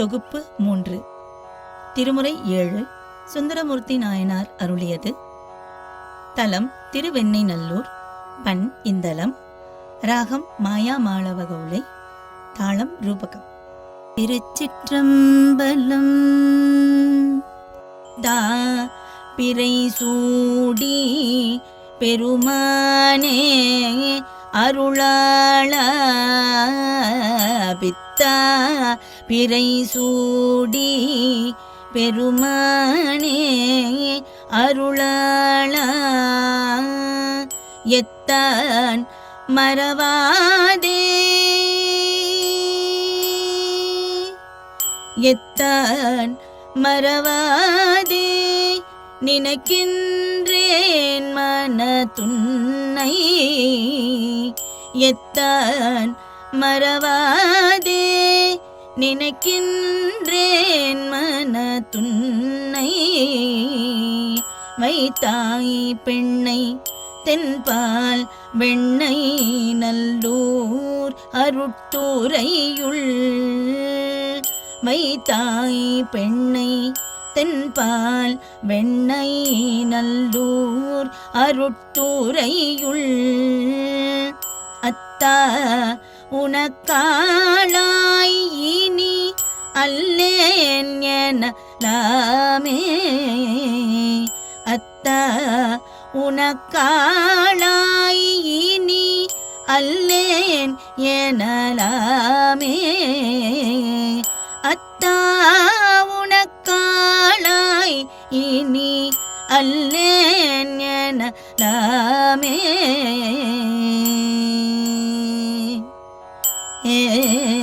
தொகுப்பு மூன்று. திருமுறை ஏழு. சுந்தரமூர்த்தி நாயனார் அருளியது. தலம் திருவெண்ணெய்நல்லூர் பண் இந்தலம். ராகம் மாயா மாளவ தாளம் ரூபகம். திருச்சிற்றம்பலம். தா பிறை சூடி பெருமானே அருளாள பித்தா பிறை சூடி பெருமானே அருளாள. எத்தான் மறவாதே. எத்தான் மறவாதே. நினைக்கின்றேன் மன துன்னை எத்தான் மறவாதே. நினைக்கின்றேன் மன துன்னை வைத்தாய் பெண்ணை தென்பால் வெண்ணை நல்லூர் அருட்துறையுள் வைத்தாய் பெண்ணை தென்பால் வெண்ணை நல்லூர் அருட்துறையுள் அத்தா உனக்காளாய் இனி அல்லேன் எனலாமே அத்தா உனக்காளாய் இனி அல்லேன் எனலாமே அத்தா உனக்காளாய் இனி அல்லேன் எனலாமே É. é, é, é.